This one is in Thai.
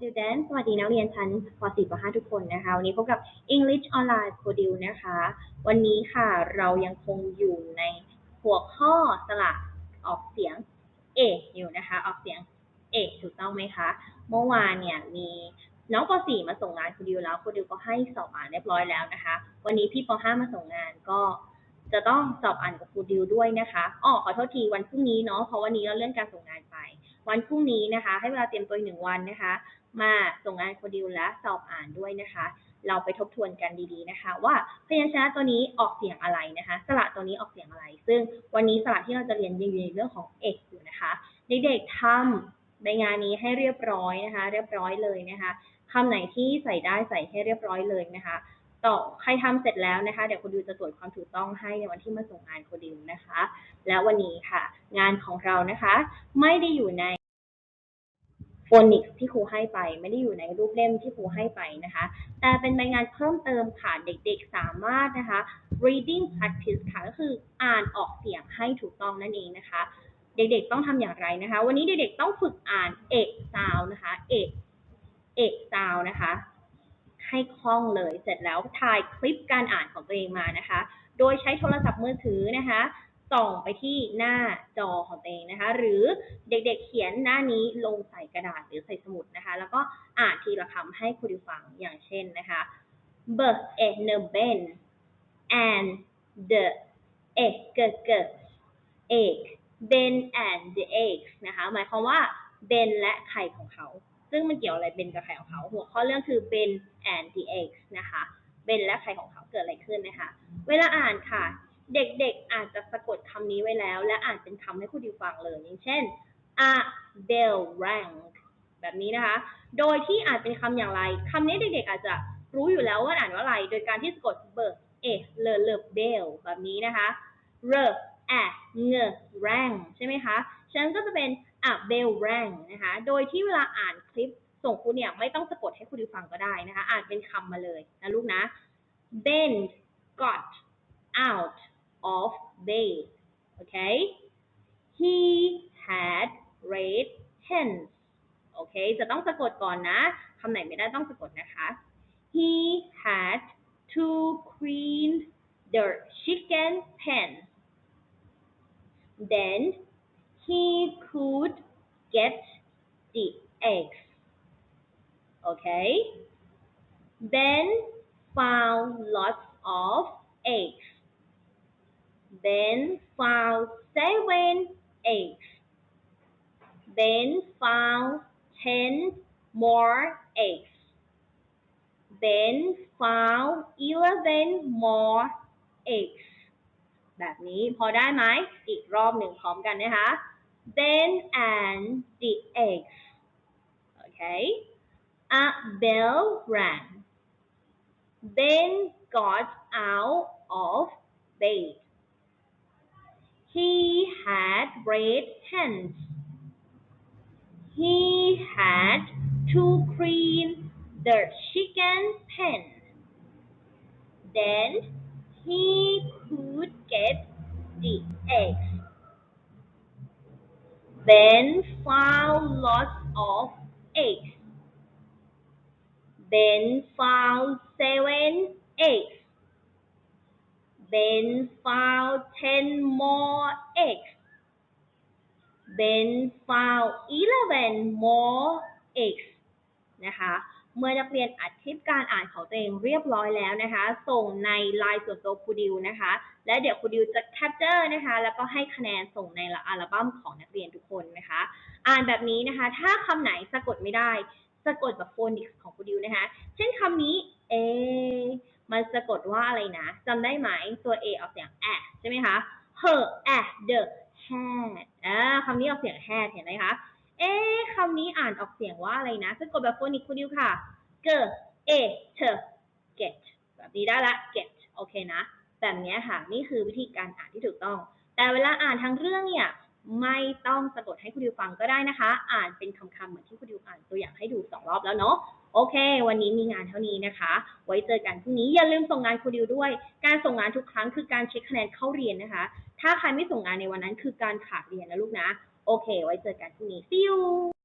students สวัสดีนักเรียนชั้นป .4 ป .5 ทุกคนนะคะ วันนี้พบกับ English Online Module นะคะ วันนี้ค่ะเรายังคงอยู่ในหัวข้อสระออกเสียง เอ อยู่นะคะ ออกเสียง เอ ถูกต้องไหมคะ เมื่อวานเนี่ยมีน้องป .4 มาส่งงานครูดิวแล้วครูดิวก็ให้สอบอ่านเรียบร้อยแล้วนะคะ วันนี้พี่ป .5 มาส่งงานก็จะต้องสอบอ่านกับครูดิวด้วยนะคะอ๋อขอโทษทีวันพรุ่งนี้เนาะ เพราะวันนี้เราเลื่อนการส่งงานไป วันพรุ่งนี้นะคะ ให้เวลาเตรียมตัวอีกหนึ่งวันนะคะ มาส่งงานโคดิวและสอบอ่านด้วยนะคะ เราไปทบทวนกันดีๆนะคะ ว่าพยัญชนะตัวนี้ออกเสียงอะไรนะคะ สระตัวนี้ออกเสียงอะไร ซึ่งวันนี้สระที่เราจะเรียนยังอยู่ในเรื่องของเอกอยู่นะคะเด็กๆทำในงานนี้ให้เรียบร้อยนะคะ เรียบร้อยเลยนะคะคำไหนที่ใส่ได้ใส่ให้เรียบร้อยเลยนะคะต่อใครทำเสร็จแล้วนะคะ เดี๋ยวคุณดิวจะตรวจความถูกต้องให้ในวันที่มาส่งงานคุณดิวนะคะ แล้ววันนี้ค่ะ งานของเรานะคะ ไม่ได้อยู่ใน โฟนิกส์ที่ครูให้ไป ไม่ได้อยู่ในรูปเล่มที่ครูให้ไปนะคะ แต่เป็นใบงานเพิ่มเติมค่ะ เด็กๆสามารถนะคะ reading practice ค่ะ ก็คืออ่านออกเสียงให้ถูกต้องนั่นเองนะคะ เด็กๆต้องทำอย่างไรนะคะ วันนี้เด็กๆต้องฝึกอ่านเอกซาวนะคะ เอก เอกซาวนะคะ ให้คล่องเลย เสร็จแล้วถ่ายคลิปการอ่านของตัวเองมานะคะ โดยใช้โทรศัพท์มือถือนะคะ ส่องไปที่หน้าจอของตัวเองนะคะ หรือเด็กๆเขียนหน้านี้ลงใส่กระดาษหรือใส่สมุดนะคะ แล้วก็อ่านทีละคำให้ครูดิฟังอย่างเช่นนะคะ b e n ben and the egg egg ben and the eggs นะคะหมายความว่า ben และไข่ของเขา ซึ่งมันเกี่ยวอะไร ben กับไข่ของเขา หัวข้อเรื่องคือ ben and the eggs นะคะ ben และไข่ของเขาเกิดอะไรขึ้นนะคะ เวลาอ่านค่ะ เด็กๆ อาจจะสะกดคำนี้ไว้แล้ว และอ่านเป็นคำให้ผู้ดิวฟังเลยอย่างเช่น a bell rang แบบนี้นะคะ โดยที่อานเป็นคำอย่างไรคำนี้เด็กๆ อาจจะรู้อยู่แล้วว่าอ่านว่าอะไร โดยการที่สะกดเบอร์เอเลเลเบลแบบนี้นะคะ r a ng rang ใช่ไหมคะ ฉะนั้นก็จะเป็น a bell rang นะคะ โดยที่เวลาอ่านคลิปส่งครูเนี่ยไม่ต้องสะกดให้ครูดิวฟังก็ได้นะคะ อ่านเป็นคำมาเลยนะลูกนะ Bend got out of bed okay he had red pens โอเค จะต้องสะกดก่อนนะ คำไหนไม่ได้ต้องสะกดนะคะ he had to clean the chicken pen then he could get the eggs okay Ben found lots of eggs Then found seven eggs. Then found ten more eggs. Then found eleven more eggs. แบบนี้พอได้ไหม อีกรอบหนึ่งพร้อมกันนะคะ Then and the eggs. Okay. A bell rang. Ben got out of bed. He had red pens. He had to clean the chicken pen. Then he could get the eggs. Then found lots of eggs. Then found seven eggs. Then found ten more eggs. Then found eleven more eggs นะคะ เมื่อนักเรียนอัดคลิปการอ่านของตัวเองเรียบร้อยแล้วนะคะ ส่งในไลน์ส่วนตัวครูดิวนะคะ และเดี๋ยวครูดิวจะแคปเจอร์นะคะ แล้วก็ให้คะแนนส่งในอัลบั้มของนักเรียนทุกคนนะคะ อ่านแบบนี้นะคะ ถ้าคำไหนสะกดไม่ได้ สะกดแบบโฟนิกส์ของครูดิวนะคะ เช่นคำนี้เอ มันสะกดว่าอะไรนะจำได้ไหมตัว A ออกเสียงแอใช่ไหมคะ her at the had อ่าคำนี้ออกเสียง had เห็นไหมคะ เอ๊ะคำนี้อ่านออกเสียงว่าอะไรนะสะกดแบบโฟนิกคุณดิวค่ะ g a t get แบบนี้ได้ละ get โอเคนะ แบบนี้ค่ะ นี่คือวิธีการอ่านที่ถูกต้อง แต่เวลาอ่านทั้งเรื่องเนี่ยไม่ต้องสะกดให้คุณดิวฟังก็ได้นะคะ อ่านเป็นคำๆเหมือนที่คุณดิวอ่านตัวอย่างให้ดูสองรอบแล้วเนาะ โอเค วันนี้มีงานเท่านี้นะคะ ไว้เจอกันพรุ่งนี้อย่าลืมส่งงานครูดิวด้วย การส่งงานทุกครั้งคือการเช็คคะแนนเข้าเรียนนะคะ ถ้าใครไม่ส่งงานในวันนั้นคือการขาดเรียนนะลูกนะ โอเค ไว้เจอกันพรุ่งนี้ see you